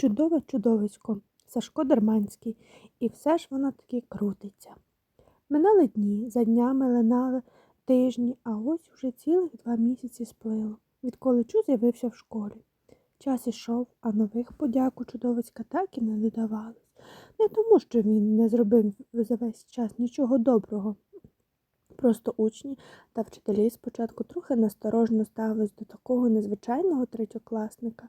Чудове чудовисько, Сашко Дерманський, і все ж воно таки крутиться. Минали дні, за днями линали тижні, а ось уже цілих два місяці сплило, відколи Чу з'явився в школі. Час ішов, а нових подяк у чудовиська так і не додавалось. Не тому, що він не зробив за весь час нічого доброго. Просто учні та вчителі спочатку трохи насторожно ставились до такого незвичайного третьокласника.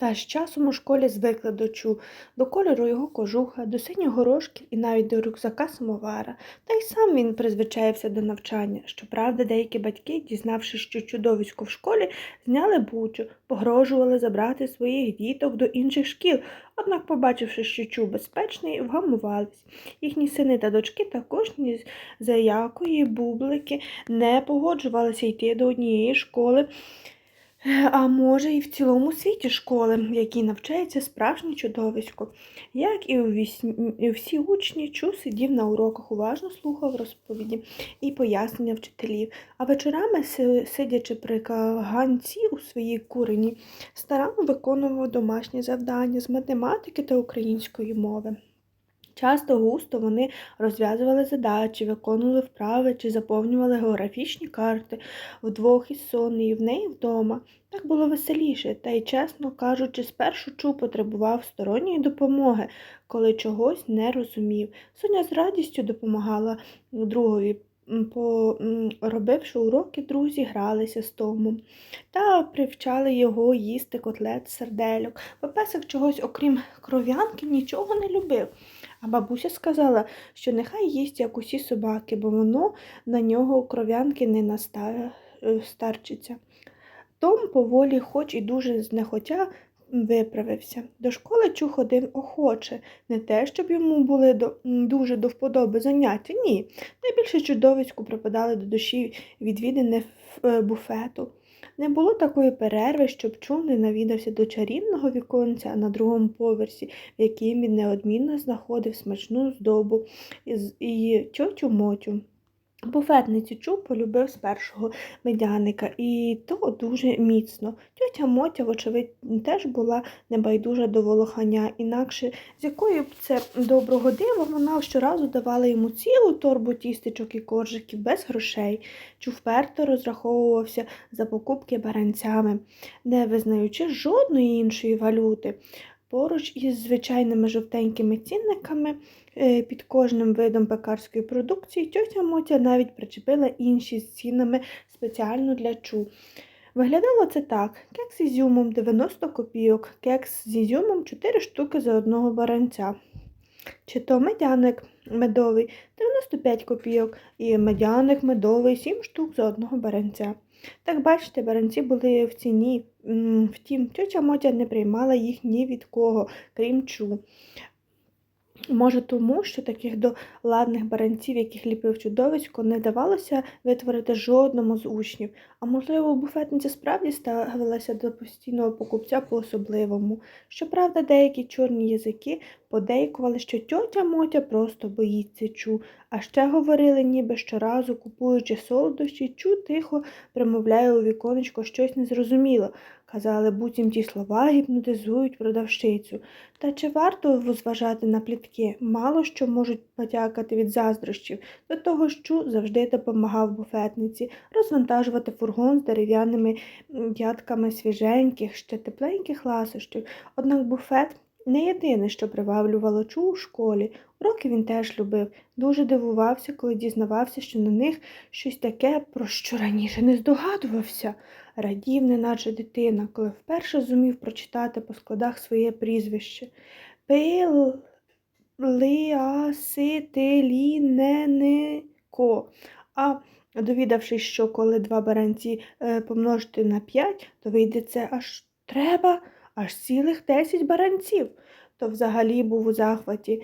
Та з часом у школі звикли до чу, до кольору його кожуха, до синіх горошків і навіть до рюкзака самовара. Та й сам він призвичаєвся до навчання. Щоправда, деякі батьки, дізнавшись, що чудовисько в школі, зняли бучу, погрожували забрати своїх діток до інших шкіл. Однак, побачивши, що чу безпечний, вгамувались. Їхні сини та дочки також ні за якої бублики не погоджувалися йти до однієї школи. А може, і в цілому світі школи, в якій навчається справжнє чудовисько. Як і, у вісні- і всі учні, Чу сидів на уроках, уважно слухав розповіді і пояснення вчителів, а вечорами, сидячи при каганці у своїй курені, старанно виконував домашні завдання з математики та української мови. Часто густо вони розв'язували задачі, виконували вправи чи заповнювали географічні карти вдвох із Сонею, в неї вдома. Так було веселіше, та й, чесно кажучи, спершу Чу потребував сторонньої допомоги, коли чогось не розумів. Соня з радістю допомагала другові. м, По, м, робивши уроки, друзі гралися з Томом та привчали його їсти котлет сердельок. Бо песик чогось, окрім кров'янки, нічого не любив. А бабуся сказала, що нехай їсть, як усі собаки, бо воно на нього кров'янки не наста- е, старчиться. Том поволі, хоч і дуже знехотя, виправився. До школи Чу ходив охоче, не те, щоб йому були до, дуже до вподоби заняття, ні. Найбільше чудовиську припадали до душі відвідини е, буфету. Не було такої перерви, щоб Чу не навідався до чарівного віконця на другому поверсі, в яким він неодмінно знаходив смачну здобу і тьотю Мотю. Буфетницю Чу полюбив з першого медяника, і то дуже міцно. Тьотя Мотя, вочевидь, теж була небайдужа до волохання, інакше з якої б це доброго дива вона щоразу давала йому цілу торбу тістечок і коржиків без грошей. Чу вперто розраховувався за покупки баранцями, не визнаючи жодної іншої валюти. Поруч із звичайними жовтенькими цінниками е, під кожним видом пекарської продукції тьотя Мотя навіть причепила інші з цінами спеціально для чу. Виглядало це так: кекс з ізюмом 90 копійок, кекс з ізюмом 4 штуки за одного баранця. Чи то медяник медовий 95 копійок і медяник медовий 7 штук за одного баранця. Так бачите, баранці були в ціні. Втім, тьотя Мотя не приймала їх ні від кого, крім чу. Може, тому, що таких доладних баранців, яких ліпив чудовисько, не давалося витворити жодному з учнів. А можливо, буфетниця справді ставилася до постійного покупця по-особливому. Щоправда, деякі чорні язики подейкували, що тьотя Мотя просто боїться чу, а ще говорили, ніби щоразу, купуючи солодощі, чу тихо примовляє у віконечко щось незрозуміло. Казали, буцім ті слова гіпнотизують продавщицю. Та чи варто зважати на плітки? Мало що можуть потякати від заздрощів. До того що завжди допомагав буфетниці розвантажувати фургон з дерев'яними дядками свіженьких, ще тепленьких ласощів. Однак буфет не єдине, що приваблювало Чу у школі. Уроки він теж любив. Дуже дивувався, коли дізнавався, що на них щось таке, про що раніше не здогадувався. Радів, неначе дитина, коли вперше зумів прочитати по складах своє прізвище. Пил Ліасителіненико. А довідавшись, що коли два баранці е, помножити на п'ять, то вийде це аж треба аж цілих десять баранців, то взагалі був у захваті.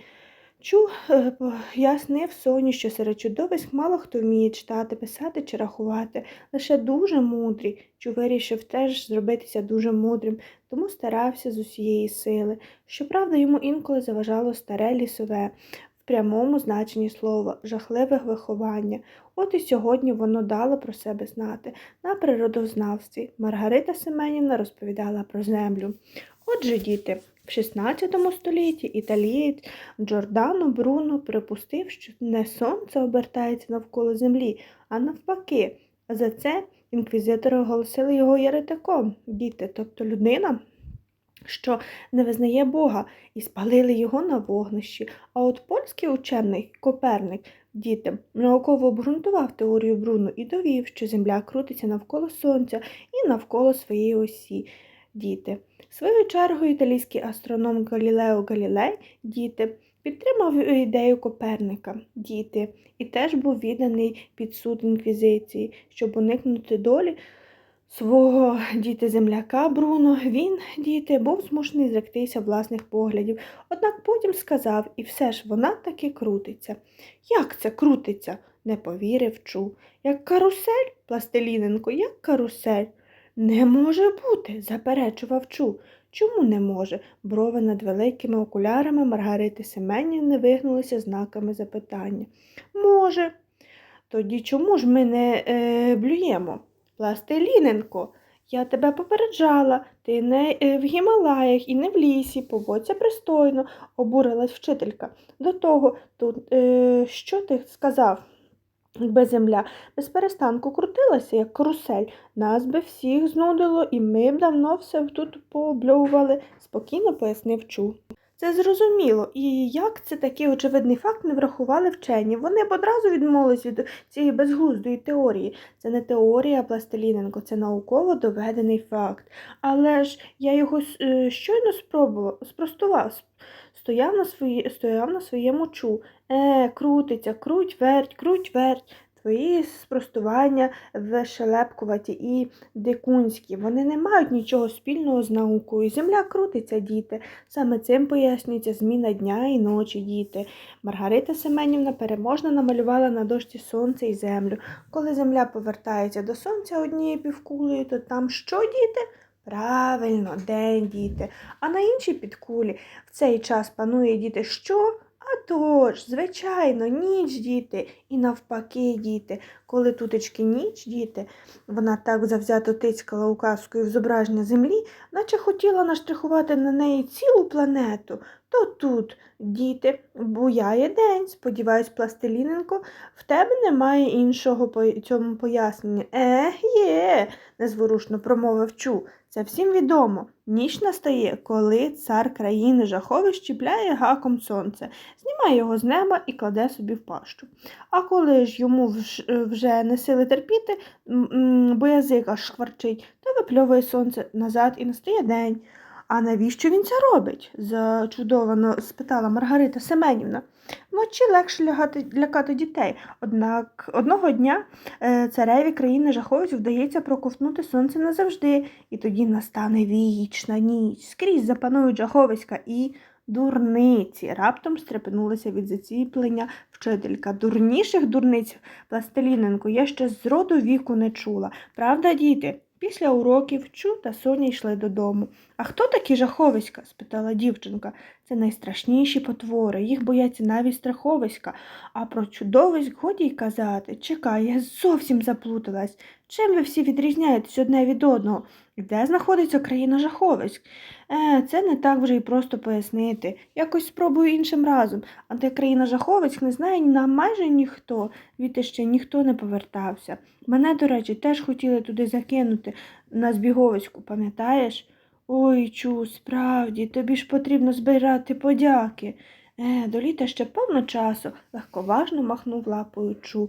Чу е, пояснив Соні, що серед чудовиськ мало хто вміє читати, писати чи рахувати, лише дуже мудрі. Чу вирішив теж зробитися дуже мудрим, тому старався з усієї сили. Щоправда, йому інколи заважало старе лісове. Прямому значенні слова, жахливе виховання. От і сьогодні воно дало про себе знати. На природознавстві Маргарита Семенівна розповідала про землю. Отже, діти, в 16 столітті італієць Джордано Бруно припустив, що не сонце обертається навколо землі, а навпаки. За це інквізитори оголосили його єретиком, діти, тобто людина, що не визнає Бога, і спалили його на вогнищі. А от польський учений Коперник, діти, науково обґрунтував теорію Бруно і довів, що Земля крутиться навколо Сонця і навколо своєї осі. Діти. Своєю чергою італійський астроном Галілео Галілей, діти, підтримав ідею Коперника, діти, і теж був відданий під суд інквізиції, щоб уникнути долі свого діти земляка Бруно. Він, діти, був змушений зректися власних поглядів, однак потім сказав, і все ж вона таки крутиться. Як це крутиться? не повірив Чу. Як карусель, пластиліненко, як карусель. Не може бути, заперечував Чу. Чому не може? Брови над великими окулярами Маргарити Семенівни вигнулися знаками запитання. Може. Тоді чому ж ми не е, блюємо? Пластиліненко, я тебе попереджала, ти не е, в Гімалаях і не в лісі, поводься пристойно, обурилась вчителька. До того, тут, е, що ти сказав? Якби земля без перестанку крутилася, як карусель, нас би всіх знудило, і ми б давно все тут пообльовували, спокійно пояснив Чу. Це зрозуміло, і як це такий очевидний факт не врахували вчені? Вони б одразу відмовились від цієї безглуздої теорії. Це не теорія Пластиліненко, це науково доведений факт. Але ж я його е, щойно спробував, спростував, стояв на, свої, стояв на своєму чу. Е, крутиться, круть, верть, круть, верть. Твої спростування вешелепкуваті і дикунські. Вони не мають нічого спільного з наукою. Земля крутиться, діти. Саме цим пояснюється зміна дня і ночі, діти. Маргарита Семенівна переможно намалювала на дошці сонце і землю. Коли земля повертається до сонця однією півкулею, то там що, діти? Правильно, день, діти. А на іншій підкулі в цей час панує діти що? А тож, звичайно, ніч, діти, і навпаки, діти. Коли тутечки ніч, діти, вона так завзято тицькала указкою в зображення землі, наче хотіла наштрихувати на неї цілу планету. То тут, діти, буяє день, сподіваюсь, пластиліненко, в тебе немає іншого по цьому пояснення. Е, є, незворушно промовив Чу. Це всім відомо. Ніч настає, коли цар країни жаховищ чіпляє гаком сонце, знімає його з неба і кладе собі в пащу. А коли ж йому вже не сили терпіти, бо язик аж шкварчить, то випльовує сонце назад і настає день. А навіщо він це робить? зачудовано спитала Маргарита Семенівна. Вночі легше лягати, лякати дітей, однак одного дня е, цареві країни жаховиць вдається проковтнути сонце назавжди, і тоді настане вічна ніч. Скрізь запанують жаховиська і дурниці. Раптом стрепенулася від заціплення вчителька. Дурніших дурниць Пластиліненко я ще з роду віку не чула. Правда, діти? Після уроків Чу та Соня йшли додому. А хто такі жаховиська? спитала дівчинка. Це найстрашніші потвори, їх бояться навіть страховиська, а про чудовиськ годі й казати. Чекай, я зовсім заплуталась. Чим ви всі відрізняєтесь одне від одного? Де знаходиться країна жаховиськ? Е, це не так вже й просто пояснити. Якось спробую іншим разом. А де країна жаховиськ не знає нам майже ніхто, відти ще ніхто не повертався. Мене, до речі, теж хотіли туди закинути на збіговиську, пам'ятаєш? Ой, чу, справді, тобі ж потрібно збирати подяки. Е, до літа ще повно часу, легковажно махнув лапою чу.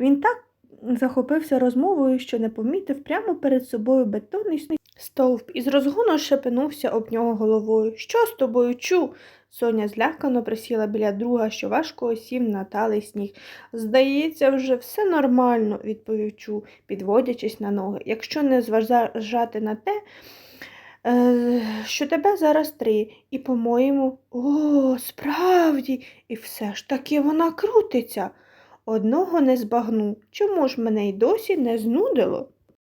Він так захопився розмовою, що не помітив прямо перед собою бетонний стовп і з розгону шепенувся об нього головою. Що з тобою, чу? Соня злякано присіла біля друга, що важко осів на талий сніг. Здається, вже все нормально, відповів Чу, підводячись на ноги. Якщо не зважати на те, е, що тебе зараз три, і, по-моєму, о, справді, і все ж таки вона крутиться. Одного не збагну. Чому ж мене й досі не знудило?